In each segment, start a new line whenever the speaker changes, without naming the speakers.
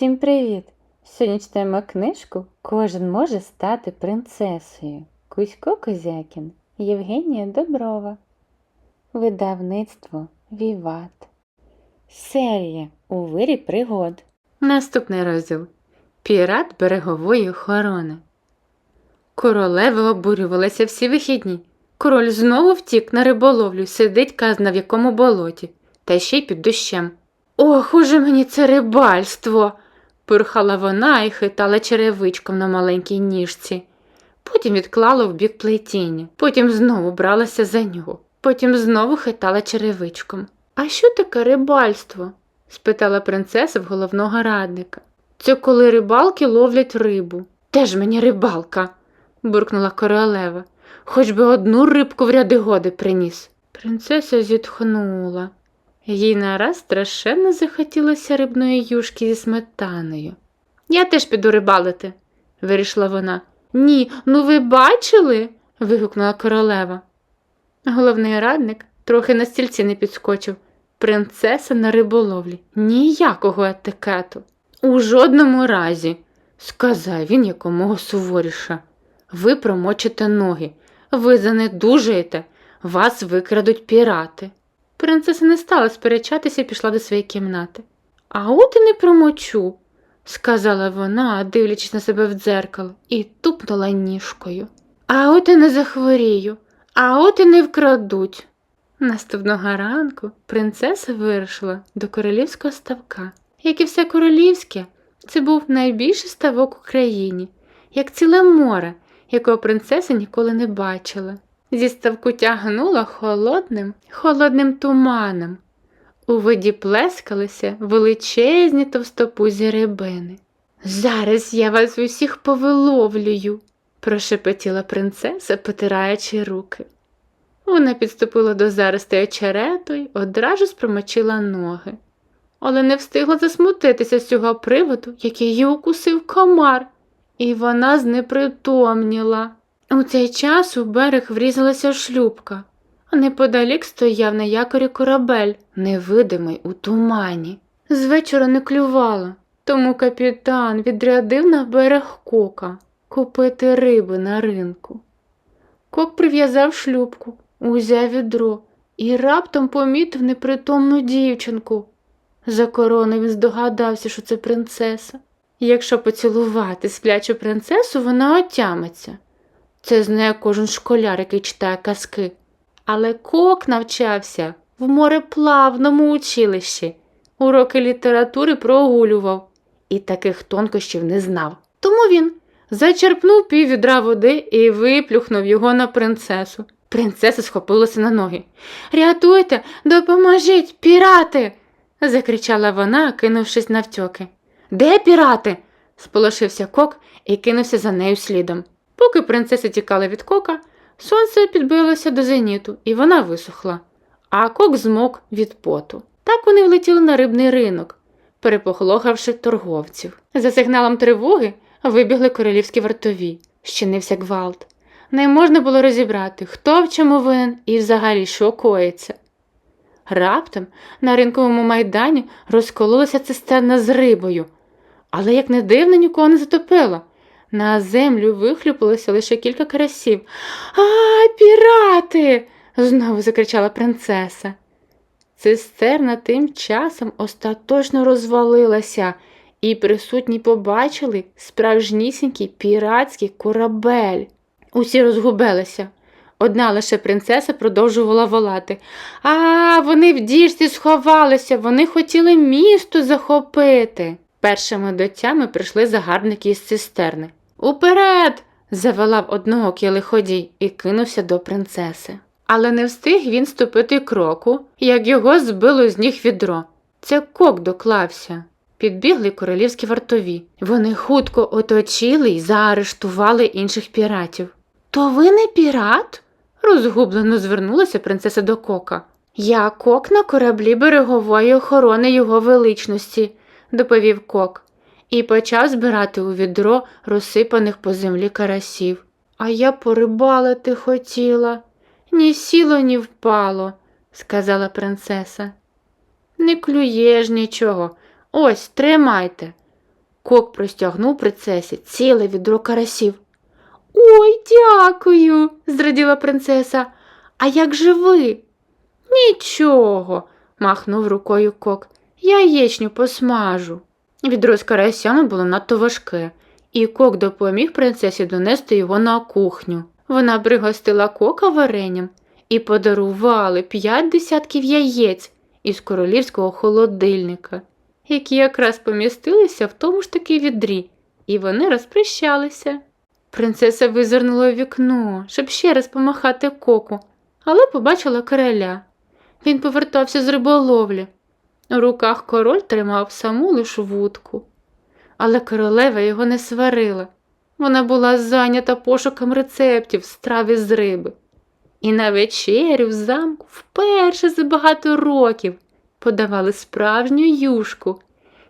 Всім привіт! Сьогодні читаємо книжку Кожен може стати принцесою. Кузько Козякін, Євгенія Доброва. Видавництво Віват. Серія У вирі пригод. Наступний розділ Пірат берегової охорони. Королева обурювалася всі вихідні. Король знову втік на риболовлю, сидить казна в якому болоті, та ще й під дощем. Ох, уже мені це рибальство. Пирхала вона і хитала черевичком на маленькій ніжці. Потім відклала в бік плетіння, потім знову бралася за нього, потім знову хитала черевичком. А що таке рибальство? спитала принцеса в головного радника. Це коли рибалки ловлять рибу. Де ж мені рибалка? буркнула королева. Хоч би одну рибку в ряди годи приніс. Принцеса зітхнула. Їй нараз страшенно захотілося рибної юшки зі сметаною. Я теж піду рибалити, вирішила вона. Ні, ну ви бачили? вигукнула королева. Головний радник трохи на стільці не підскочив. Принцеса на риболовлі. Ніякого етикету. У жодному разі, сказав він якомога суворіше. Ви промочите ноги, ви занедужаєте, вас викрадуть пірати. Принцеса не стала сперечатися і пішла до своєї кімнати. А от і не промочу, сказала вона, дивлячись на себе в дзеркало, і тупнула ніжкою. А от і не захворію, а от і не вкрадуть. Наступного ранку принцеса вирушила до королівського ставка. Як і все королівське, це був найбільший ставок у країні, як ціле море, якого принцеса ніколи не бачила. Зі ставку тягнуло холодним, холодним туманом. У воді плескалися величезні товстопузі рибини. Зараз я вас усіх повиловлюю, прошепотіла принцеса, потираючи руки. Вона підступила до заростей очерету й одразу ж промочила ноги, але не встигла засмутитися з цього приводу, який її укусив комар, і вона знепритомніла. У цей час у берег врізалася шлюбка, а неподалік стояв на якорі корабель, невидимий у тумані. З вечора не клювало, тому капітан відрядив на берег кока купити риби на ринку. Кок прив'язав шлюбку, узяв відро і раптом помітив непритомну дівчинку. За короною він здогадався, що це принцеса. Якщо поцілувати сплячу принцесу, вона отямиться. Це знає кожен школяр, який читає казки. Але кок навчався в мореплавному училищі, уроки літератури прогулював і таких тонкощів не знав. Тому він зачерпнув пів відра води і виплюхнув його на принцесу. Принцеса схопилася на ноги. Рятуйте, допоможіть, пірати. закричала вона, кинувшись навтьоки. Де пірати? сполошився кок і кинувся за нею слідом. Поки принцеса тікала від кока, сонце підбилося до зеніту, і вона висохла, а кок змок від поту. Так вони влетіли на рибний ринок, перепохлохавши торговців. За сигналом тривоги вибігли королівські вартові, щинився гвалт. Не можна було розібрати, хто в чому винен і взагалі що коїться. Раптом на ринковому майдані розкололася цистерна з рибою, але, як не дивно, нікого не затопило. На землю вихлюпалося лише кілька карасів. А, пірати. знову закричала принцеса. Цистерна тим часом остаточно розвалилася, і присутні побачили справжнісінький піратський корабель. Усі розгубилися. Одна лише принцеса продовжувала волати. А, вони в діжці сховалися, вони хотіли місто захопити. Першими до тями прийшли загарбники із цистерни. Уперед! завела в одного лиходій і кинувся до принцеси. Але не встиг він ступити кроку, як його збило з ніг відро. Це кок доклався. Підбігли королівські вартові. Вони хутко оточили й заарештували інших піратів. То ви не пірат? розгублено звернулася принцеса до кока. Я кок на кораблі берегової охорони його величності, доповів кок і почав збирати у відро розсипаних по землі карасів. А я порибалити хотіла. Ні сіло, ні впало, сказала принцеса. Не клюєш нічого. Ось тримайте. Кок простягнув принцесі ціле відро карасів. Ой, дякую, зраділа принцеса. А як же ви? Нічого, махнув рукою кок. Я Яєчню посмажу. Відро з карасями було надто важке, і кок допоміг принцесі донести його на кухню. Вона пригостила кока варенням і подарували п'ять десятків яєць із королівського холодильника, які якраз помістилися в тому ж таки відрі, і вони розпрощалися. Принцеса визирнула в вікно, щоб ще раз помахати коку, але побачила короля. Він повертався з риболовлі. У руках король тримав саму лиш вудку. Але королева його не сварила. Вона була зайнята пошуком рецептів страви з риби. І на вечерю в замку вперше за багато років подавали справжню юшку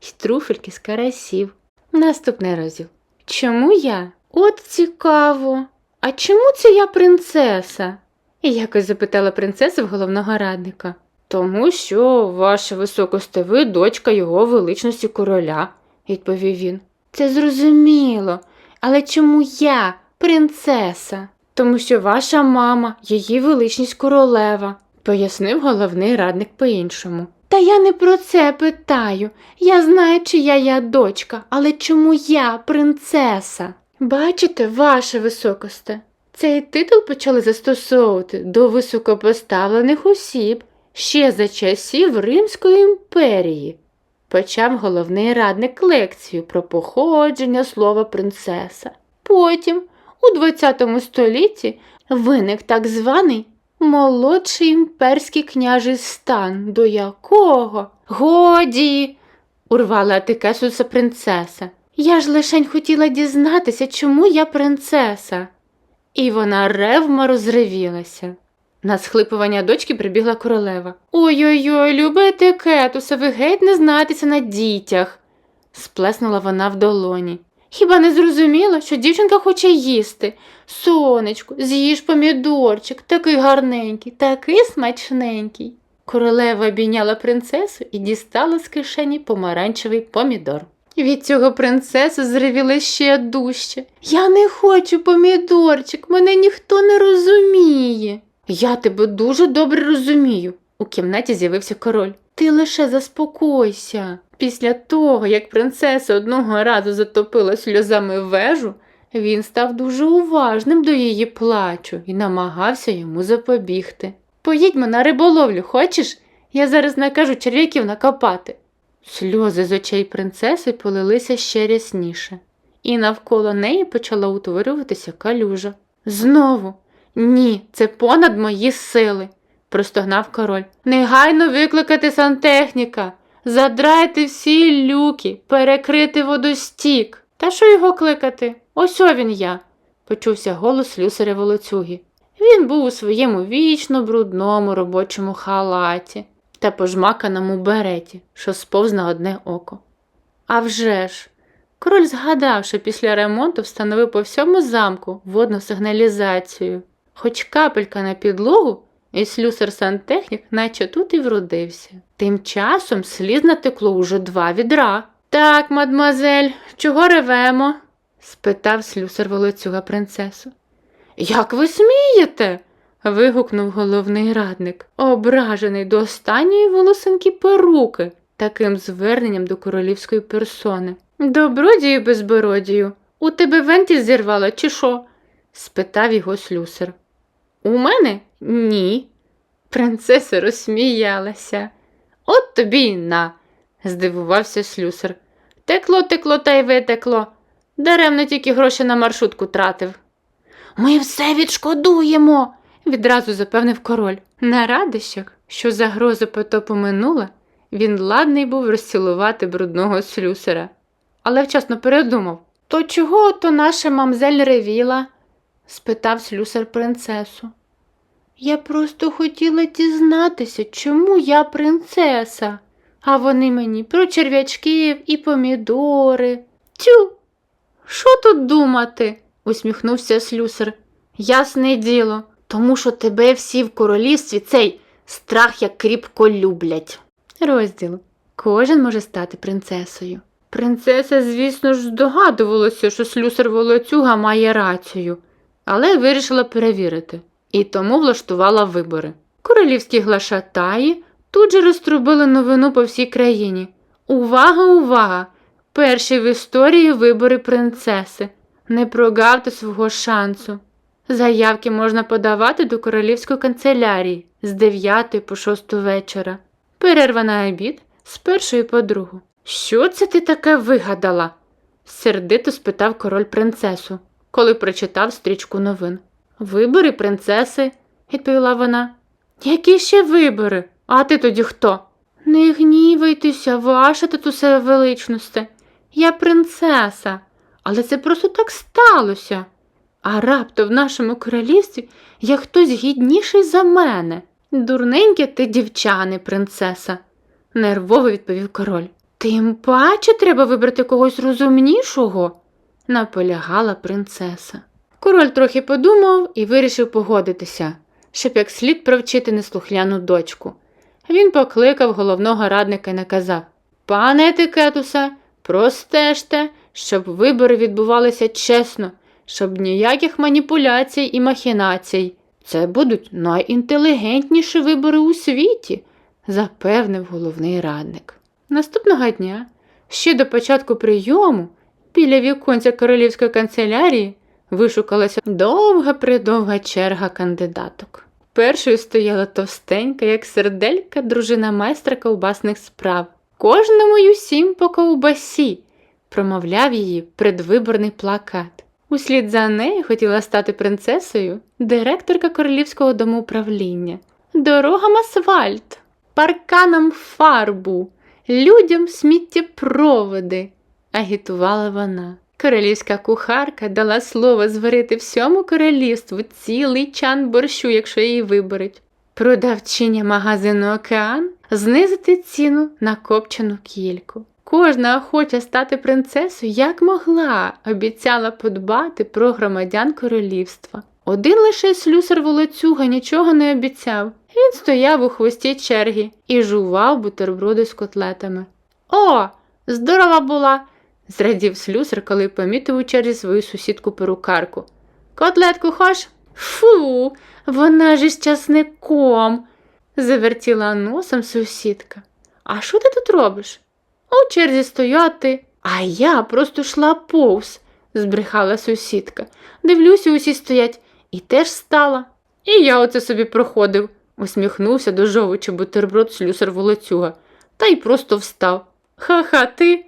й труфельки з карасів. Наступний розділ. Чому я? От цікаво. А чому це я принцеса? Якось запитала принцеса в головного радника. Тому що, ваше високосте, ви дочка його величності короля, відповів він. Це зрозуміло. Але чому я принцеса? Тому що ваша мама, її величність королева, пояснив головний радник по-іншому. Та я не про це питаю. Я знаю, чия я дочка, але чому я принцеса? Бачите, ваше високосте, цей титул почали застосовувати до високопоставлених осіб ще за часів Римської імперії. Почав головний радник лекцію про походження слова принцеса. Потім, у ХХ столітті, виник так званий молодший імперський княжий стан, до якого годі. урвала Атикесуса принцеса. Я ж лишень хотіла дізнатися, чому я принцеса. І вона ревма розривілася. На схлипування дочки прибігла королева. Ой-ой-ой, любе етикетуса, ви геть не знаєтеся на дітях, сплеснула вона в долоні. Хіба не зрозуміла, що дівчинка хоче їсти? Сонечку, з'їж помідорчик, такий гарненький, такий смачненький. Королева обійняла принцесу і дістала з кишені помаранчевий помідор. Від цього принцеса зривіла ще дужче. Я не хочу помідорчик, мене ніхто не розуміє. Я тебе дуже добре розумію. У кімнаті з'явився король. Ти лише заспокойся. Після того, як принцеса одного разу затопила сльозами вежу, він став дуже уважним до її плачу і намагався йому запобігти. Поїдьмо на риболовлю, хочеш? Я зараз накажу черв'яків накопати. Сльози з очей принцеси полилися ще рясніше, і навколо неї почала утворюватися калюжа. Знову, ні, це понад мої сили, простогнав король. Негайно викликати сантехніка, задрайте всі люки, перекрити водостік. Та що його кликати? Ось о він я, почувся голос люсаря волоцюги. Він був у своєму вічно брудному робочому халаті та пожмаканому береті, що сповз на одне око. А вже ж, король згадав, що після ремонту встановив по всьому замку водну сигналізацію, хоч капелька на підлогу, і слюсар сантехнік наче тут і вродився. Тим часом сліз натекло уже два відра. Так, мадмазель, чого ревемо? спитав слюсар волоцюга принцесу. Як ви смієте? вигукнув головний радник, ображений до останньої волосинки перуки, таким зверненням до королівської персони. Добродію, безбородію, у тебе вентіль зірвало, чи що? спитав його слюсар. У мене ні. Принцеса розсміялася. От тобі й на, здивувався слюсар. Текло, текло та й витекло. Даремно тільки гроші на маршрутку тратив. Ми все відшкодуємо, відразу запевнив король. На радощах, що загроза потопу минула, він ладний був розцілувати брудного слюсера, але вчасно передумав. То чого то наша мамзель ревіла? Спитав слюсар принцесу. Я просто хотіла дізнатися, чому я принцеса, а вони мені про черв'ячків і помідори. Тю, що тут думати? усміхнувся слюсар. Ясне діло, тому що тебе всі в королівстві цей страх як кріпко люблять. Розділ. Кожен може стати принцесою. Принцеса, звісно ж, здогадувалася, що слюсар волоцюга має рацію, але вирішила перевірити і тому влаштувала вибори. Королівські глашатаї тут же розтрубили новину по всій країні. Увага, увага! Перші в історії вибори принцеси. Не прогавте свого шансу. Заявки можна подавати до королівської канцелярії з 9 по 6 вечора. Перерва на обід з першої по другу. Що це ти таке вигадала? сердито спитав король принцесу, коли прочитав стрічку новин. Вибори принцеси, відповіла вона. Які ще вибори? А ти тоді хто? Не гнівайтеся, ваша тут усе величносте. Я принцеса, але це просто так сталося. А раптом в нашому королівстві є хтось гідніший за мене. Дурненьке ти дівча, не принцеса, нервово відповів король. Тим паче треба вибрати когось розумнішого, наполягала принцеса. Король трохи подумав і вирішив погодитися, щоб як слід провчити неслухляну дочку. Він покликав головного радника і наказав Пане етикетуса, простежте, щоб вибори відбувалися чесно, щоб ніяких маніпуляцій і махінацій. Це будуть найінтелігентніші вибори у світі, запевнив головний радник. Наступного дня, ще до початку прийому, біля віконця королівської канцелярії вишукалася довга придовга черга кандидаток. Першою стояла товстенька, як серделька, дружина майстра ковбасних справ. Кожному й усім по ковбасі, промовляв її предвиборний плакат. Услід за нею хотіла стати принцесою директорка королівського домоуправління. Дорогам асфальт, парканам фарбу, людям сміттєпроводи, агітувала вона. Королівська кухарка дала слово зварити всьому королівству цілий чан борщу, якщо її виберуть. Продавчиня магазину Океан знизити ціну на копчену кільку. Кожна охоча стати принцесою як могла, обіцяла подбати про громадян королівства. Один лише слюсар волоцюга нічого не обіцяв. Він стояв у хвості черги і жував бутерброди з котлетами. О, здорова була! Зрадів слюсар, коли помітив у черзі свою сусідку перукарку. Котлетку хош? Фу, вона ж із часником, завертіла носом сусідка. А що ти тут робиш? У черзі стояти. А я просто йшла повз, збрехала сусідка. Дивлюся, усі стоять, і теж стала. І я оце собі проходив, усміхнувся до жовичі бутерброд слюсар волоцюга, та й просто встав. Ха-ха, ти?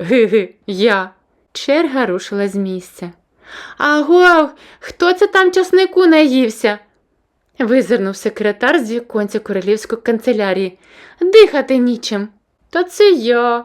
Ги-ги, я. Черга рушила з місця. Агов, хто це там часнику наївся? Визирнув секретар з віконця королівської канцелярії. Дихати нічим. Та це я,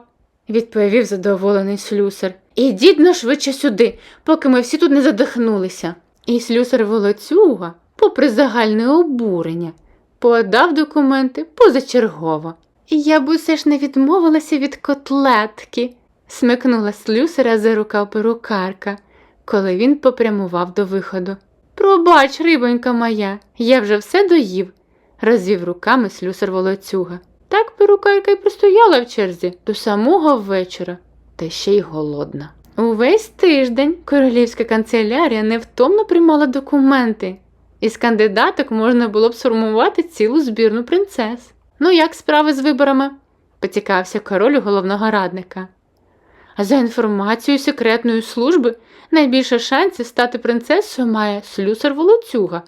відповів задоволений слюсар. Ідіть но швидше сюди, поки ми всі тут не задихнулися. І слюсар волоцюга, попри загальне обурення, подав документи позачергово. Я б усе ж не відмовилася від котлетки, смикнула слюсара за рукав перукарка, коли він попрямував до виходу. Пробач, рибонька моя, я вже все доїв, розвів руками слюсар волоцюга. Так перукарка й простояла в черзі до самого вечора, та ще й голодна. Увесь тиждень королівська канцелярія невтомно приймала документи. Із кандидаток можна було б сформувати цілу збірну принцес. Ну, як справи з виборами? поцікавився король у головного радника. А за інформацією секретної служби, найбільше шансів стати принцесою має слюсар волоцюга,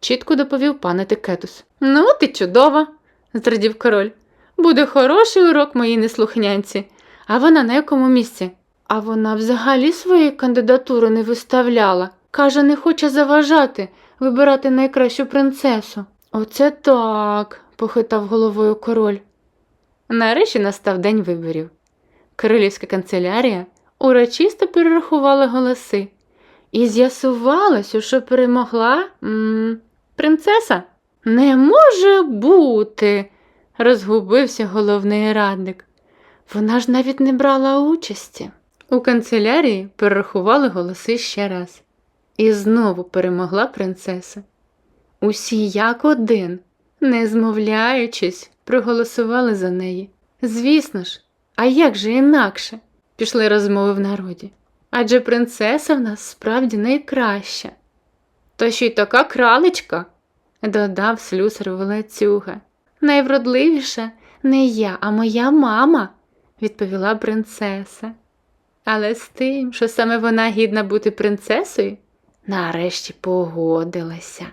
чітко доповів пан Етикетус. Ну, ти чудова, зрадів король. Буде хороший урок моїй неслухнянці. А вона на якому місці? А вона взагалі своєї кандидатури не виставляла. Каже, не хоче заважати вибирати найкращу принцесу. Оце так, похитав головою король. Нарешті настав день виборів. Королівська канцелярія урочисто перерахувала голоси і з'ясувалося, що перемогла м принцеса. Не може бути, розгубився головний радник. Вона ж навіть не брала участі. У канцелярії перерахували голоси ще раз. І знову перемогла принцеса. Усі як один, не змовляючись, проголосували за неї. Звісно ж, а як же інакше? пішли розмови в народі. Адже принцеса в нас справді найкраща. То ще й така кралечка, додав слюсар волоцюга. Найвродливіша не я, а моя мама, відповіла принцеса. Але з тим, що саме вона гідна бути принцесою, нарешті погодилася.